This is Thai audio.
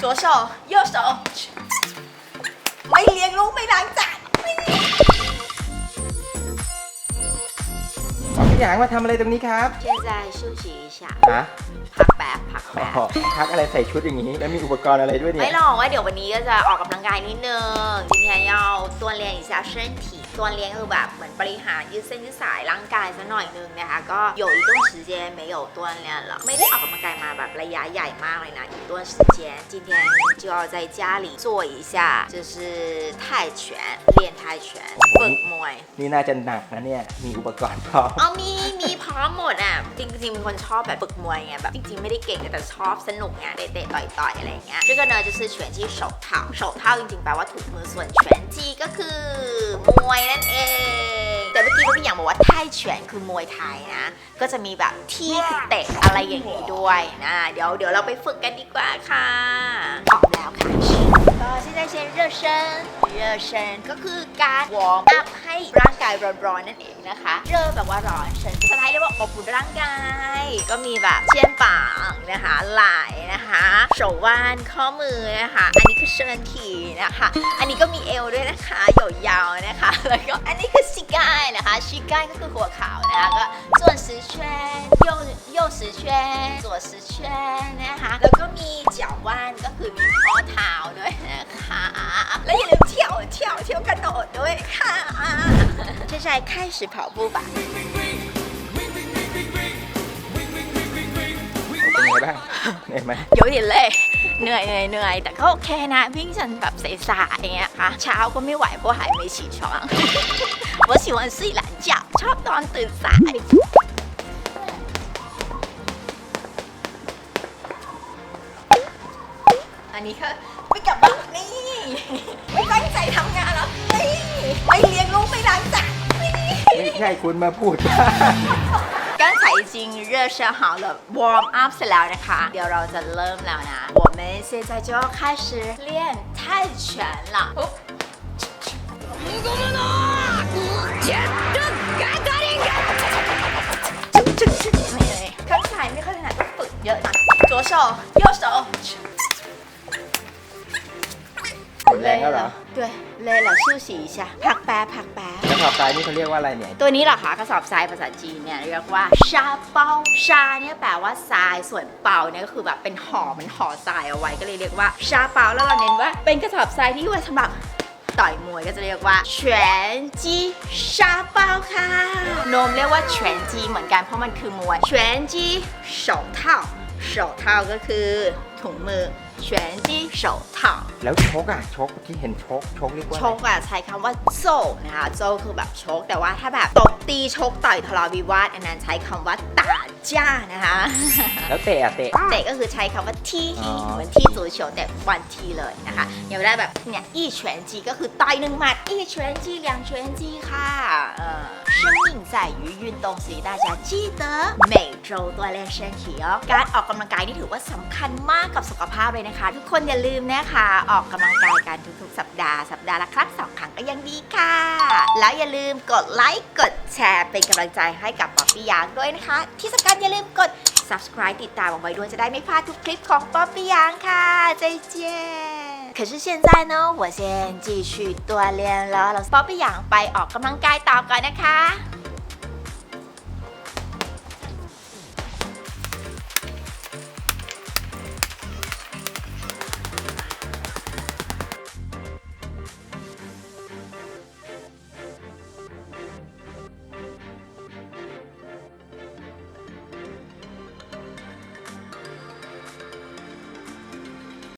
左手右手ไม่เลี้ยงลูกไม่ล้างจาน พี่หยางมาทำอะไรตรงนี้ครับ 现在休息一下 ฮะ พักแป๊บพัก อ๋ แป๊บ อพักอะไรใส่ชุดอย่างนี้ แล้วมีอุปกรณ์อะไรด้วยเนี่ ไม่ ย หรอกว่าเดี๋ยววันนี้ก็จะออกกำลังกายนิดนึง今天要锻炼一下身体锻炼คือแบบเหมือนบริหารยืดเส้นยืดสายร่างกายซะหน่อยนึงนะคะก็有一段时间没有锻炼了ไม่ได้ออกกำลังกายมาแบบระยะใหญ่มากเลยนะ一段时间今天就要在家里做一下就是泰拳练泰拳ฝึกมวย นี่น่าจะหนักนะเนี่ย มีอุปกรณ์พร้อม เอามี มีพร้อมหมดอ่ะ จริงๆเป็นคนชอบแบบฝึกมวยไงแบบจริงๆไม่ได้เก่งแต่ชอบสนุกไงเตะๆต่อยๆอะไรอย่างเงี้ย这个呢就是拳击手套手套จริงๆแปลว่าถุงมือส่วน拳击ก็คือมวยนั่นเอง แต่เมื่อกี้พี่หยางบอกว่าไทยเฉวนคือมวยไทยนะ ก็จะมีแบบที่คือเตะอะไรอย่างนี้ด้วยนะ เดี๋ยวเดี๋ยวเราไปฝึกกันดีกว่าค่ะออกแล้วค่ะก็现在先热身热身ก็คือการวอร์มอัพ ให้ร่างกายร้อนๆนั่นเองนะคะเริ่มแบบว่าร้อนฉันก็จะให้เรียกว่าอบอุ่นร่างกาย ก็มีแบบเชียนปางนะคะไหล่นะคะโฉว่านข้อมือนะคะอันนี้คือเชิญขีนะคะ อันนี้ก็มีเอวด้วยนะคะหยยาวนะคะ แล้วก็อันนี้คือชิก้ายนะคะชิก้ายก็คือหัวขาวนะคะก็ส่วนสือเชนโยโยสือเชนส่วนสือเชนนะคะแล้วก็มีเจียวว่านก็คือมีข้อเท้าด้วยนะคะแล้วอย่าลืมเที่ยวเที่ยวเที่ยวกระโดดด้วยค่ะ 现在开始跑步吧 เป็นไงบ้างเหนื่อยไหม 有点累เหนื่อยเหนื่อยเหนื่อยแต่ก็โอเคนะวิ่งจนแบบสายๆอย่างเงี้ยค่ะเช้าก็ไม่ไหวเพราะหายไม่起床我喜欢睡懒觉ชอบตอนตื่นสาย อันนี้ก็ไม่กลับบ้านนี่ ไม่ตั้งใจทำงานแล้วนี่ไม่เลี้ยงลูกไม่ล้างจานนี่ ไม่ ใช่คุณมาพูด 刚才已经热身好了，warm up เสร็จแล้วนะคะ เดี๋ยวเราจะเริ่มแล้วนะ我们现在就要开始练泰拳了哦刚才ไม่ค่อยถนัดต้องฝึกเยอะนะ左手右手 หมดแรงแล้วเหรอ 对累了休息一下พักแป๊บพักแป๊บ แล้วขอบตายนี่เขาเรียกว่าอะไรเนี่ย ตัวนี้เหรอคะกระสอบทรายภาษาจีนเนี่ยเรียกว่าชาเปาชาเนี่ยแปลว่าทรายส่วนเปาเนี่ยก็คือแบบเป็นห่อมันห่อทรายเอาไว้ก็เลยเรียกว่าชาเปาแล้วเราเน้นว่าเป็นกระสอบทรายที่ไว้สำหรับต่อยมวยก็จะเรียกว่า全击ชาเปาค่ะโนมเรียกว่า全击เหมือนกันเพราะมันคือมวย全击手套手套ก็คือถุงมือ 全击手套 แล้วชกอ่ะ ชกที่เห็นชก ชกเรียกว่า ช อะไร กอะใช้คำว่าโซนะคะโซคือแบบชก แต่ว่าถ้าแบบตบตีชกต่อยทะเลาะวิวาทอันนั้นใช้คำว่าต่าจ้านะคะ แล้วเตะอ่ะเตะ เตะก็คือใช้คำว่าที่ อ๋อ เหมือนที่足球แต่วันทีเลยนะคะอย่างเวลาแบบเนี่ยอีเฉวนจีก็คือต่อยหนึ่งหมัดอีเฉวนจี两拳击ค่ะเออ生命在于运动所以大家记得每周锻炼身体哦การออกกำลังกายนี่ถือว่าสำคัญมากกับสุขภาพเลย นะคะ ทุกคนอย่าลืมนะคะ ออกกำลังกายกันทุกๆ สัปดาห์สัปดาห์ละครั้งสองครั้งก็ยังดีค่ะ แล้วอย่าลืมกดไลค์กดแชร์เป็นกำลังใจให้กับป๊อปปี้ยางด้วยนะคะ ที่สำคัญอย่าลืมกด subscribe ติดตามเอาไว้ด้วยจะได้ไม่พลาดทุกคลิปของป๊อปปี้ยางค่ะ再见可是现在呢，我先继续锻炼了。ป๊อปปี้ยางไปออกกำลังกายต่อก่อนนะคะ